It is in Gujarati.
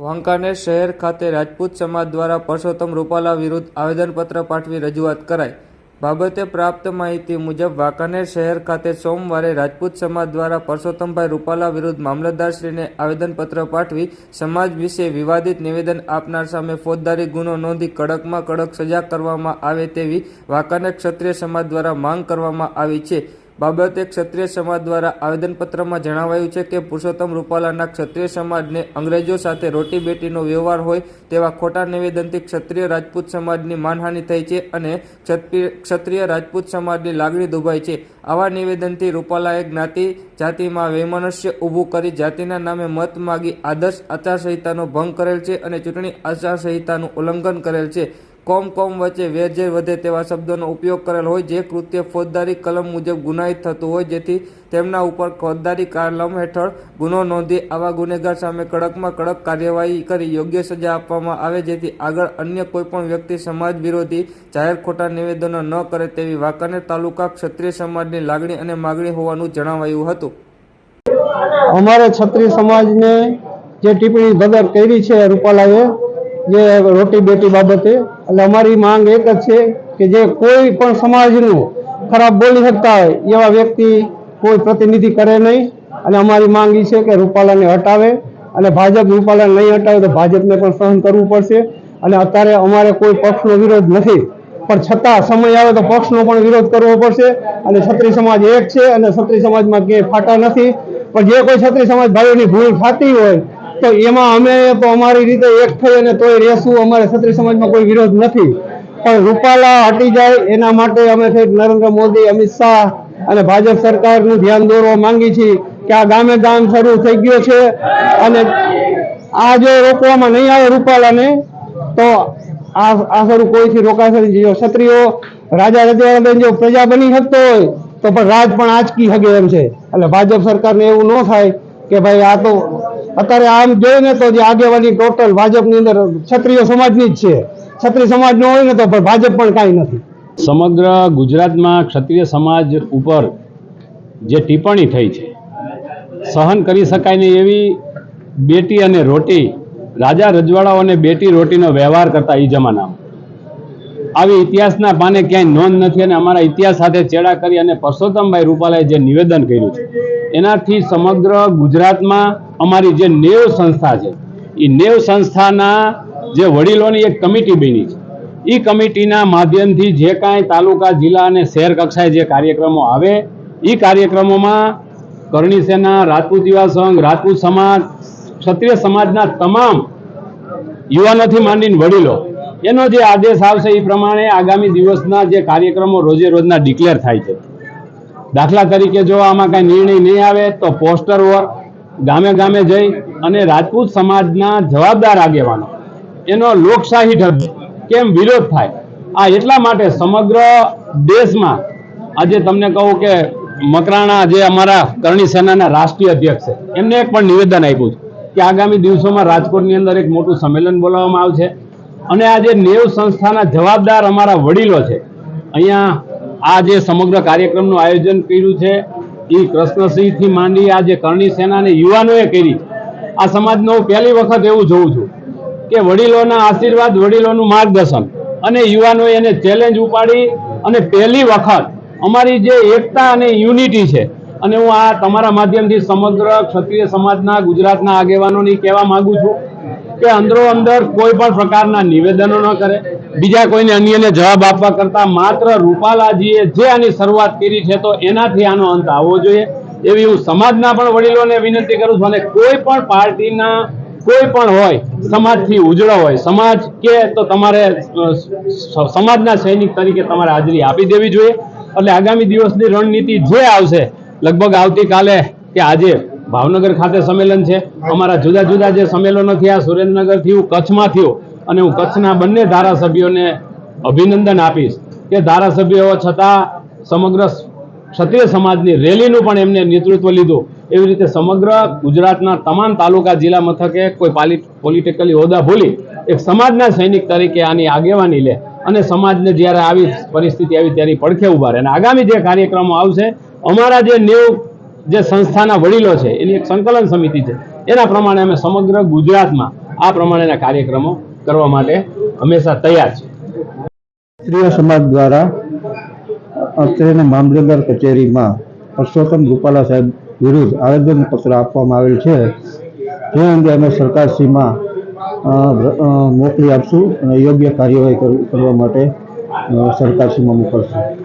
વાંકાનેર શહેર ખાતે રાજપૂત સમાજ દ્વારા પરસોત્તમ રૂપાલા વિરુદ્ધ આવેદનપત્ર પાઠવી રજૂઆત કરાઈ. બાબતે પ્રાપ્ત માહિતી મુજબ, વાંકાનેર શહેર ખાતે સોમવારે રાજપૂત સમાજ દ્વારા પરસોત્તમભાઈ રૂપાલા વિરુદ્ધ મામલતદારશ્રીને આવેદનપત્ર પાઠવી સમાજ વિશે વિવાદિત નિવેદન આપનાર સામે ફોજદારી ગુનો નોંધી કડકમાં કડક સજા કરવામાં આવે તેવી વાંકાનેર ક્ષત્રિય સમાજ દ્વારા માંગ કરવામાં આવી છે. બાબતે ક્ષત્રિય સમાજ દ્વારા આવેદનપત્રમાં જણાવાયું છે કે પુરુષોત્તમ રૂપાલાના ક્ષત્રિય સમાજને અંગ્રેજો સાથે રોટી બેટીનો વ્યવહાર હોય તેવા ખોટા નિવેદનથી ક્ષત્રિય રાજપૂત સમાજની માનહાનિ થઈ છે અને ક્ષત્રિય રાજપૂત સમાજની લાગણી દુભાઈ છે. આવા નિવેદનથી રૂપાલાએ જ્ઞાતિ જાતિમાં વૈમનસ્ય ઊભું કરી જાતિના નામે મત માગી આદર્શ આચારસંહિતાનો ભંગ કરેલ છે અને ચૂંટણી આચારસંહિતાનું ઉલ્લંઘન કરેલ છે. કોમ કોમ વચ્ચે વેરઝેર વધે તેવા શબ્દોનો ઉપયોગ કરેલ હોય જે કૃત્ય ફોજદારી કલમ મુજબ ગુનાહિત થતું હોય જેથી તેમના ઉપર ફોજદારી કલમ હેઠળ ગુનો નોંધી આવા ગુનેગાર સામે કડકમાં કડક કાર્યવાહી કરી યોગ્ય સજા આપવામાં આવે જેથી આગળ અન્ય કોઈપણ વ્યક્તિ સમાજ વિરોધી જાહેર ખોટા નિવેદનો ન કરે તેવી વાંકાનેર તાલુકા ક્ષત્રિય સમાજની લાગણી અને માગણી હોવાનું જણાવાયું હતું. અમારે ક્ષત્રિય સમાજને જે ટિપ્પણી બદર કરી છે રૂપાલાએ જે રોટી બેટી બાબતે. એટલે અમારી માંગ એક જ છે કે જે કોઈ પણ સમાજનું ખરાબ બોલી શકતા હોય, એવા વ્યક્તિ કોઈ પ્રતિનિધિ કરે નહીં. અને અમારી માંગ એ છે કે રૂપાલાને હટાવે. અને ભાજપ રૂપાલાને નહીં હટાવે તો ભાજપને પણ સહન કરવું પડશે. અને અત્યારે અમારે કોઈ પક્ષનો વિરોધ નથી. પણ છતાં સમય આવે તો પક્ષનો પણ વિરોધ કરવો પડશે. અને છત્રી સમાજ એક છે અને છત્રી સમાજમાં ક્યાંય ફાટા નથી. પણ જે કોઈ છત્રી સમાજ ભાઈઓની ભૂલ થતી હોય તો એમાં અમે અમારી રીતે એક થઈ અને તોય રહેશું. અમારે ક્ષત્રિય સમાજમાં કોઈ વિરોધ નથી. પણ રૂપાલા હટી જાય એના માટે અમે નરેન્દ્ર મોદી, અમિત શાહ અને ભાજપ સરકારનું ધ્યાન દોરવા માંગી છીએ કે આ ગામે ગામ શરૂ થઈ ગયો છે અને આ જો રોકવામાં નહીં આવે રૂપાલાને, તો આ આ શરૂ કોઈથી રોકાશે નહીં. જો ક્ષત્રિયો રાજા રજવાડાબેન જો પ્રજા બની શકતો હોય, તો પણ રાજ પણ આંચકી શકે એમ છે. એટલે ભાજપ સરકારને એવું ન થાય કે ભાઈ આ તો અત્યારે આમ જોઈએ ને તો જે આગેવાની ટોટલ ભાજપની અંદર ક્ષત્રિય સમાજની જ છે. ક્ષત્રિય સમાજ ન હોય ને તો ભાજપ પણ કાંઈ નથી. સમગ્ર ગુજરાતમાં ક્ષત્રિય સમાજ ઉપર જે ટિપ્પણી થઈ છે, સહન કરી શકાય નહીં એવી બેટી અને રોટી, રાજા રજવાડાઓ અને બેટી રોટીનો વ્યવહાર કરતા એ જમાનામાં. આવી ઇતિહાસના પાને ક્યાંય નોંધ નથી અને અમારા ઇતિહાસ સાથે ચેડા કરી અને પરસોત્તમભાઈ રૂપાલાએ જે નિવેદન કર્યું છે, એનાથી સમગ્ર ગુજરાતમાં અમારી જે નેવ સંસ્થા છે એ નેવ સંસ્થાના જે વડીલોની એક કમિટી બની છે. એ કમિટીના માધ્યમથી જે કાંઈ તાલુકા, જિલ્લા અને શહેર કક્ષાએ જે કાર્યક્રમો આવે એ કાર્યક્રમોમાં કરણી સેના, રાજપૂત યુવા સંઘ, રાજપૂત સમાજ, ક્ષત્રિય સમાજના તમામ યુવાનોથી માંડીને વડીલો, એનો જે આદેશ આવશે એ પ્રમાણે આગામી દિવસના જે કાર્યક્રમો રોજે રોજના ડિક્લેર થાય છે. દાખલા તરીકે જો આમાં કાંઈ નિર્ણય નહીં આવે તો પોસ્ટર વર્ક ગામે ગામે જઈ અને રાજપૂત સમાજના જવાબદાર આગેવાનો, એનો લોકશાહી ઢબ કેમ વિરોધ થાય, આ એટલા માટે સમગ્ર દેશમાં આજે તમને કહું કે મકરાણા જે અમારા કરણી સેનાના રાષ્ટ્રીય અધ્યક્ષ છે, એમને એક પણ નિવેદન આપ્યું છે કે આગામી દિવસોમાં રાજકોટની અંદર એક મોટું સંમેલન બોલાવવામાં આવશે. અને આ જે નેવ સંસ્થાના જવાબદાર અમારા વડીલો છે, અહીંયા આ જે સમગ્ર કાર્યક્રમનું આયોજન કર્યું છે એ કૃષ્ણસિંહથી માંડી આ જે કરણી સેનાને યુવાનોએ કરી, આ સમાજનો હું પહેલી વખત એવું જોઉં છું કે વડીલોના આશીર્વાદ, વડીલોનું માર્ગદર્શન અને યુવાનોએ એને ચેલેન્જ ઉપાડી અને પહેલી વખત અમારી જે એકતા અને યુનિટી છે, અને હું આ તમારા માધ્યમથી સમગ્ર ક્ષત્રિય સમાજના, ગુજરાતના આગેવાનોની કહેવા માગું છું કે અંદરો અંદર કોઈ પણ પ્રકારના નિવેદનો ન કરે બીજા કોઈને અન્યને જવાબ આપવા કરતા માત્ર રૂપાલાજીએ જે આની શરૂઆત કરી છે તો એનાથી આનો અંત આવવો જોઈએ. એવી હું સમાજના પણ વડીલોને વિનંતી કરું છું અને કોઈ પણ પાર્ટીના કોઈ પણ હોય, સમાજથી ઉજળો હોય, સમાજ કે તો તમારે સમાજના સૈનિક તરીકે તમારે હાજરી આપી દેવી જોઈએ. એટલે આગામી દિવસની રણનીતિ જે આવશે, લગભગ આવતીકાલે કે આજે ભાવનગર ખાતે સંમેલન છે. અમારા જુદા જુદા જે સંમેલનો થયા સુરેન્દ્રનગર થયું કચ્છમાં થયું અને હું કચ્છના બંને ધારાસભ્યોને અભિનંદન આપીશ કે ધારાસભ્યો છતાં સમગ્ર ક્ષત્રિય સમાજની રેલીનું પણ એમને નેતૃત્વ લીધું. એવી રીતે સમગ્ર ગુજરાતના તમામ તાલુકા જિલ્લા મથકે કોઈ પાલી, પોલિટિકલી હોદ્દા ભૂલી એક સમાજના સૈનિક તરીકે આની આગેવાની લે અને સમાજને જ્યારે આવી પરિસ્થિતિ આવી ત્યારે પડખે ઊભા રહે. અને આગામી જે કાર્યક્રમો આવશે, અમારા જે નેવ જે સંસ્થાના વડીલો છે, એની એક સંકલન સમિતિ છે, એના પ્રમાણે અમે સમગ્ર ગુજરાતમાં આ પ્રમાણેના કાર્યક્રમો કરવા માટે હંમેશા તૈયાર છે. ક્ષત્રિય સમાજ દ્વારા અત્રેના મામલતદાર કચેરીમાં પરસોત્તમ રૂપાલા સાહેબ વિરુદ્ધ આવેદનપત્ર આપવામાં આવેલ છે. જે અંગે અમે સરકારશ્રીમાં મોકલી આપશું અને યોગ્ય કાર્યવાહી કરવા માટે સરકારશ્રીમાં મોકલશું.